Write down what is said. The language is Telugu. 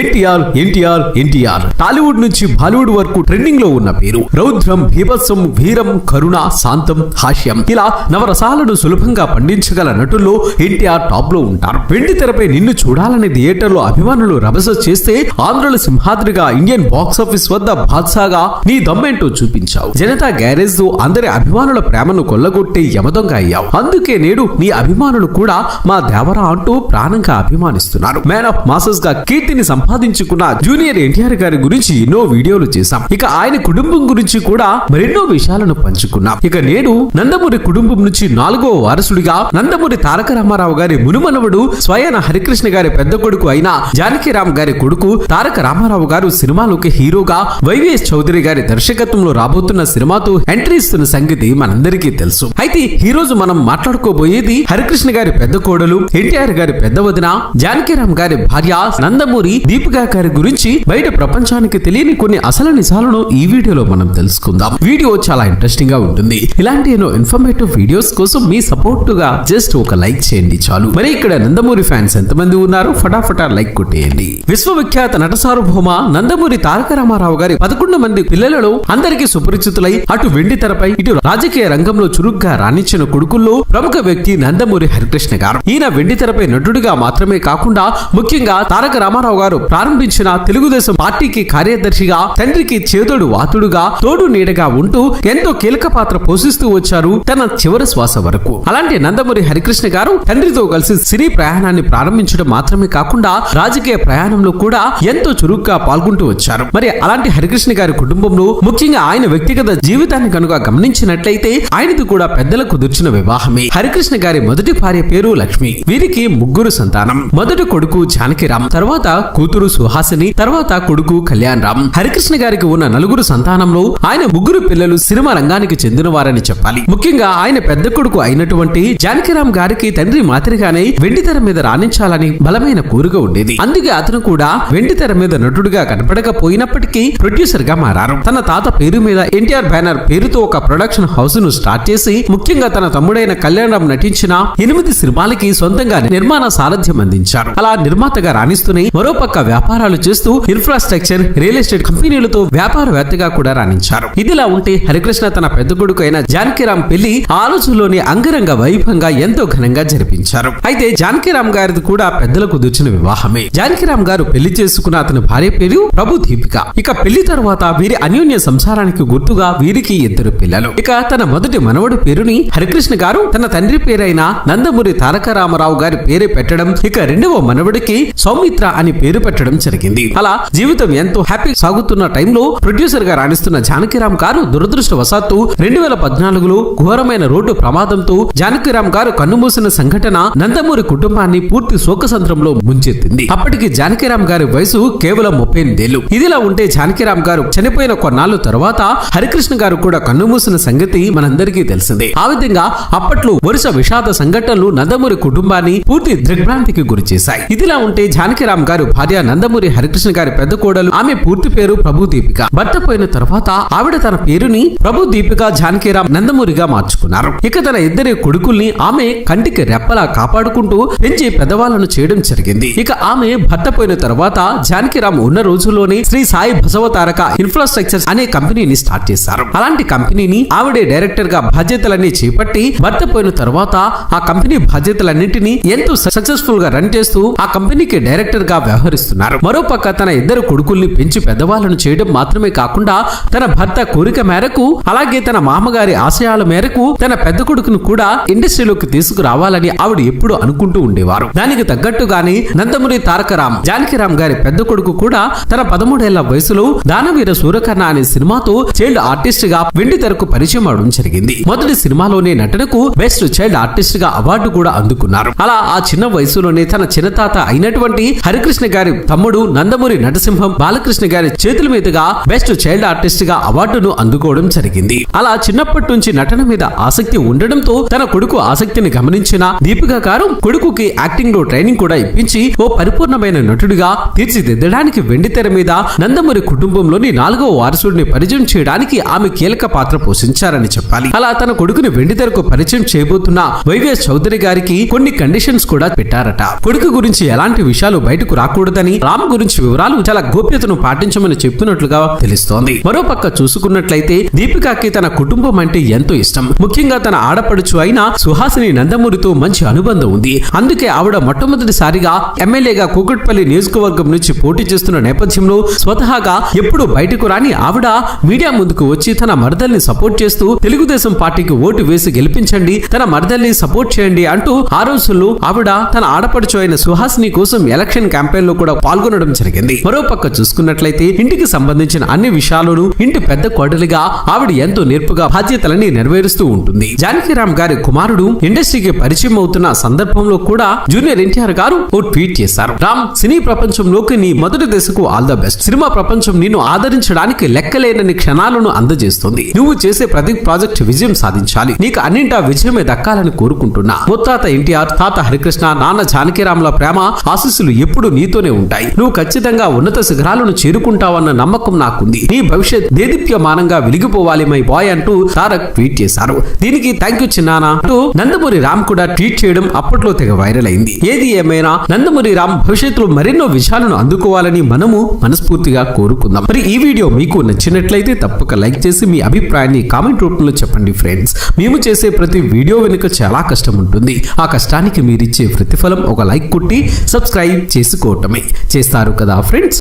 ఎన్టీఆర్ ఎన్టీఆర్ ఎన్టీఆర్. టాలీవుడ్ నుంచి బాలీవుడ్ వరకు ట్రెండింగ్లో ఉన్న పేరు. రౌద్రం భీభత్సం వీరం కరుణ శాంతం హాస్యం. ఇలా నవరసాలను సులభంగా పండించగల నటుల్లో ఎన్టీఆర్ టాప్లో ఉంటారు. వెండి తెరపై నిన్ను చూడాలని థియేటర్లో అభిమానులు రభస చేస్తే ఆంధ్రుల సింహాద్రిగా ఇండియన్ బాక్స్ ఆఫీస్ వద్ద బాద్సాగా నీ దమ్మేంటో చూపించావు. జనతా గ్యారేజ్తో అందరి అభిమానుల ప్రేమను కొల్లగొట్టే యమదొంగ అయ్యావు. అందుకే నేడు నీ అభిమానులు కూడా మా దేవరా అంటూ ప్రాణంగా అభిమానిస్తున్నారు. మ్యాన్ ఆఫ్ మాసెస్గా కీర్తిని సంపాదించుకున్న జూనియర్ ఎన్టీఆర్ గారి గురించి ఎన్నో వీడియోలు చేశాం. ఇక ఆయన కుటుంబం గురించి కూడా మరెన్నో విషయాలను పంచుకున్నాం. ఇక నేడు నందమూరి కుటుంబం నుంచి నాలుగో వారసుడిగా నందమూరి తారక రామారావు గారి మునుమనవుడు స్వయన హరికృష్ణ గారి పెద్ద కొడుకు అయిన జానకిరామ్ గారి కొడుకు తారక రామారావు గారు సినిమాలోకి హీరోగా వైవిఎస్ చౌదరి గారి దర్శకత్వంలో రాబోతున్న సినిమాతో ఎంట్రీ ఇస్తున్న సంగతి మనందరికీ తెలుసు. అయితే ఈ రోజు మనం మాట్లాడుకోబోయేది హరికృష్ణ గారి పెద్ద కోడలు ఎన్టీఆర్ గారి పెద్ద వదిన జానకిరామ్ గారి భార్య నందమూరి దీపికా గారి గురించి బయట ప్రపంచానికి తెలియని కొన్ని అసలు నిజాలను ఈ వీడియోలో మనం తెలుసుకుందాం. వీడియో చాలా ఇంట్రెస్టింగ్గా ఉంటుంది. ఇలాంటి ఎన్నో ఇన్ఫర్మేటివ్ వీడియోస్ కోసం మీ సపోర్ట్గా జస్ట్ ఒక లైక్ చేయండి చాలు. మరి ఇక్కడ నందమూరి ఫ్యాన్స్ ఎంతమంది ఉన్నారు ఫటాఫటా లైక్ కొట్టేయండి. విశ్వవిఖ్యాత నట సార్వభౌమ నందమూరి తారక రామారావు గారి పదకొండు మంది పిల్లలలో అందరికీ సుపరిచితులై అటు వెండి తెరపై ఇటు రాజకీయ రంగంలో చురుగ్గా రాణించిన కొడుకుల్లో ప్రముఖ వ్యక్తి నందమూరి హరికృష్ణ గారు. ఈయన వెండి తెరపై నటుడిగా మాత్రమే కాకుండా ముఖ్యంగా తారక రామారావు గారు ప్రారంభించిన తెలుగుదేశం పార్టీకి కార్యదర్శిగా తండ్రికి చేదోడు వాతుడుగా తోడు నీడగా ఉంటూ ఎంతో కీలక పాత్ర పోషిస్తూ వచ్చారు తన చివరి శ్వాస వరకు. అలాంటి నందమూరి హరికృష్ణ గారు తండ్రితో కలిసి సినీ ప్రయాణాన్ని ప్రారంభించడం మాత్రమే కాకుండా రాజకీయ ప్రయాణంలో కూడా ఎంతో చురుగ్గా పాల్గొంటూ వచ్చారు. మరి అలాంటి హరికృష్ణ గారి కుటుంబంలో ముఖ్యంగా ఆయన వ్యక్తిగత జీవితాన్ని కనుక గమనించినట్లయితే ఆయనది కూడా పెద్దలకు కుదిర్చిన వివాహమే. హరికృష్ణ గారి మొదటి భార్య పేరు లక్ష్మి. వీరికి ముగ్గురు సంతానం. మొదటి కొడుకు జానకిరామ్. తర్వాత కూతురు సుహాసిని తర్వాత కొడుకు కళ్యాణ్ రామ్ హరికృష్ణ గారికి ఉన్న నలుగురు సంతానంలో ఆయన ముగ్గురు పిల్లలు సినిమా రంగానికి చెందిన వారని చెప్పాలి. ముఖ్యంగా ఆయన పెద్ద కొడుకు అయినటువంటి జానకిరామ్ గారికి తండ్రి మాదిరిగానే వెండితెర మీద రాణించాలని బలమైన కోరిక ఉండేది. అందుకే అతను కూడా వెండితెర మీద నటుడుగా కనపడకపోయినప్పటికీ ప్రొడ్యూసర్గా మారారు. తన తాత పేరు మీద ఎన్టీఆర్ బ్యానర్ పేరుతో ఒక ప్రొడక్షన్ హౌస్ను స్టార్ట్ చేసి ముఖ్యంగా తన తమ్ముడైన కళ్యాణ్ రామ్ నటించిన ఎనిమిది సినిమాలకి సొంతంగా నిర్మాణ సారథ్యం అందించారు. అలా నిర్మాతగా రాణిస్తూనే మరోపక్క వ్యాపారాలు చేస్తూ ఇన్ఫ్రాస్ట్రక్చర్ రియల్ ఎస్టేట్ కంపెనీలతో వ్యాపారవేత్తగా కూడా రాణించారు. ఇదిలా ఉంటే హరికృష్ణ తన పెద్ద కొడుకు అయిన జానకిరామ్ పెళ్ళి ఆలోచనలోని అంగరంగ వైభవంగా ఎంతో ఘనంగా జరిపించారు. అయితే జానకిరామ్ గారిది కూడా పెద్దలకు దుచ్చిన వివాహమే. జానకిరామ్ గారు పెళ్ళి చేసుకున్న అతని భార్య పేరు ప్రభు దీపిక. ఇక పెళ్ళి తర్వాత వీరి అన్యోన్య సంసారానికి గుర్తుగా వీరికి ఇద్దరు పిల్లలు. ఇక తన మొదటి మనవడు పేరుని హరికృష్ణ గారు తన తండ్రి పేరైన నందమూరి తారక రామారావు గారి పేరే పెట్టడం ఇక రెండవ మనవడికి సౌమిత్ర అని పేరు పెట్టడం జరిగింది. అలా జీవితం ఎంతో హ్యాపీ సాగుతున్న టైంలో ప్రొడ్యూసర్గా రాణిస్తున్న జానకిరామ్ గారు దురదృష్టవశాత్తు రెండు వేల పద్నాలుగులో ఘోరమైన రోడ్డు ప్రమాదంతో జానకిరామ్ గారు కన్నుమూసిన సంఘటన నందమూరి కుటుంబాన్ని పూర్తి శోకసంద్రంలో ముంచెత్తింది. అప్పటికి జానకిరామ్ గారి వయసు కేవలం ముప్పై ఎనిమిదేళ్ళు ఇదిలా ఉంటే జానకిరామ్ గారు చనిపోయిన కొన్నాళ్ళు తర్వాత హరికృష్ణ గారు కూడా కన్నుమూసిన సంగతి మనందరికీ తెలిసిందే. ఆ విధంగా అప్పట్లో వరుస విషాద సంఘటనలు నందమూరి కుటుంబాన్ని పూర్తి దిగ్భ్రాంతికి గురిచేశాయి. ఇదిలా ఉంటే జానకిరామ్ గారు భార్య నందమూరి హరికృష్ణ గారి పెద్ద కోడలు ఆమె పూర్తి పేరు ప్రభు దీపిక. భర్త పోయిన తర్వాత ఆవిడ తన పేరుని ప్రభు దీపిక జానకిరామ్ నందమూరిగా మార్చుకున్నారు. ఇక తన ఇద్దరి కొడుకుల్ని ఆమె కంటికి రెప్పలా కాపాడుకుంటూ పెంచి పెద్దవాళ్ళను చేయడం జరిగింది. ఇక ఆమె భర్త పోయిన తర్వాత జానకిరామ్ ఉన్న రోజుల్లోనే శ్రీ సాయి బసవతారక ఇన్ఫ్రాస్ట్రక్చర్ అనే కంపెనీని స్టార్ట్ చేశారు. అలాంటి కంపెనీని ఆవిడే డైరెక్టర్గా బాధ్యతలన్నీ చేపట్టి భర్త పోయిన తర్వాత ఆ కంపెనీ బాధ్యతలన్నింటినీ ఎంతో సక్సెస్ఫుల్గా రన్ చేస్తూ ఆ కంపెనీకి డైరెక్టర్గా చేస్తున్నారు. మరోపక్క తన ఇద్దరు కొడుకుల్ని పెంచి పెద్దవాళ్ళను చేయడం మాత్రమే కాకుండా తన భర్త కోరిక మేరకు అలాగే తన మామగారి ఆశయాల మేరకు తన పెద్ద కొడుకును కూడా ఇండస్ట్రీలోకి తీసుకురావాలని ఆవిడ ఎప్పుడు అనుకుంటూ ఉండేవారు. దానికి తగ్గట్టుగానే నందమూరి తారకరామ్ జానకిరామ్ గారి పెద్ద కొడుకు కూడా తన పదమూడేళ్ళ వయసులో దానవీర సూరకర్ణ అనే సినిమాతో చైల్డ్ ఆర్టిస్ట్గా వెండి తెరకు పరిచయం అవడం జరిగింది. మొదటి సినిమాలోనే నటనకు బెస్ట్ చైల్డ్ ఆర్టిస్ట్గా అవార్డు కూడా అందుకున్నారు. అలా ఆ చిన్న వయసులోనే తన చిన్నతాత అయినటువంటి హరికృష్ణ గారి తమ్ముడు నందమూరి నటసింహం బాలకృష్ణ గారి చేతుల మీదుగా బెస్ట్ చైల్డ్ ఆర్టిస్ట్గా అవార్డును అందుకోవడం జరిగింది. అలా చిన్నప్పటి నుంచి నటన మీద ఆసక్తి ఉండడంతో తన కొడుకు ఆసక్తిని గమనించిన దీపిక గారు కొడుకుకి యాక్టింగ్లో ట్రైనింగ్ కూడా ఇప్పించి ఓ పరిపూర్ణమైన నటుడిగా తీర్చిదిద్దడానికి వెండి తెర మీద నందమూరి కుటుంబంలోని నాలుగో వారసుడిని పరిచయం చేయడానికి ఆమె కీలక పాత్ర పోషించారని చెప్పాలి. అలా తన కొడుకుని వెండి తెరకు పరిచయం చేయబోతున్న వైవిఎస్ చౌదరి గారికి కొన్ని కండిషన్స్ కూడా పెట్టారట. కొడుకు గురించి ఎలాంటి విషయాలు బయటకు రాకూడదని కానీ రామ్ గురించి వివరాలు చాలా గోప్యతను పాటించమని చెప్పినట్లుగా తెలుస్తోంది. మరోపక్క చూసుకున్నట్లయితే దీపికాకి తన కుటుంబం అంటే ఎంతో ఇష్టం. ముఖ్యంగా తన ఆడపడుచు అయిన సుహాసిని నందమూరితో మంచి అనుబంధం ఉంది. అందుకే ఆవిడ మొట్టమొదటిసారిగా ఎమ్మెల్యేగా కూకట్పల్లి నియోజకవర్గం నుంచి పోటీ చేస్తున్న నేపథ్యంలో స్వతహాగా ఎప్పుడు బయటకు రాని ఆవిడ మీడియా ముందుకు వచ్చి తన మరదల్ని సపోర్ట్ చేస్తూ తెలుగుదేశం పార్టీకి ఓటు వేసి గెలిపించండి తన మరదల్ని సపోర్ట్ చేయండి అంటూ ఆ రోజుల్లో ఆవిడ తన ఆడపడుచు అయిన సుహాసిని కోసం ఎలక్షన్ క్యాంపెయిన్లో కూడా పాల్గొనడం జరిగింది. మరోపక్క చూసుకున్నట్లయితే ఇంటికి సంబంధించిన అన్ని విషయాలను ఇంటి పెద్ద కోడలిగా ఆవిడ ఎంతో నేర్పుగా బాధ్యతలని నెరవేరుస్తూ ఉంటుంది. జానకిరామ్ గారి కుమారుడు ఇండస్ట్రీకి పరిచయం అవుతున్న సందర్భంలో కూడా జూనియర్ ఎన్టీఆర్ గారు ఓ ట్వీట్ చేశారు. రామ్ సినీ ప్రపంచంలోకి నీ మొదటి దశకు ఆల్ ద బెస్ట్. సినిమా ప్రపంచం నిన్ను ఆదరించడానికి లెక్కలేనని క్షణాలను అందజేస్తుంది. నువ్వు చేసే ప్రతి ప్రాజెక్ట్ విజయం సాధించాలి. నీకు అన్నింటా విజయమే దక్కాలని కోరుకుంటున్నా. ముత్తాత ఎన్టీఆర్ తాత హరికృష్ణ నాన్న జానకిరాముల ప్రేమ ఆశీస్సులు ఎప్పుడు నీతోనే ఉంటాయి. నువ్వు ఖచ్చితంగా ఉన్నత శిఖరాలను చేరుకుంటావన్న నమ్మకం నాకుంది. నీ భవిష్యత్ దేదీప్యమానంగా వెలిగిపోవాలి మై బాయ్ అంటూ తారక్ ట్వీట్ చేశారు. దీనికి థ్యాంక్ యూ చిన్నానా అంటూ నందమూరి రామ్ కూడా ట్వీట్ చేయడం అప్పట్లో తెగ వైరల్ అయింది. ఏది ఏమైనా నందమూరి రామ్ భవిష్యత్తులో మరెన్నో విషయాలను అందుకోవాలని మనము మనస్ఫూర్తిగా కోరుకుందాం. మరి ఈ వీడియో మీకు నచ్చినట్లయితే తప్పక లైక్ చేసి మీ అభిప్రాయాన్ని కామెంట్ రూపంలో చెప్పండి ఫ్రెండ్స్. మేము చేసే ప్రతి వీడియో వెనుక చాలా కష్టం ఉంటుంది. ఆ కష్టానికి మీరిచ్చే ప్రతిఫలం ఒక లైక్ కొట్టి సబ్స్క్రైబ్ చేసుకోవటమే. చేస్తారు కదా ఫ్రెండ్స్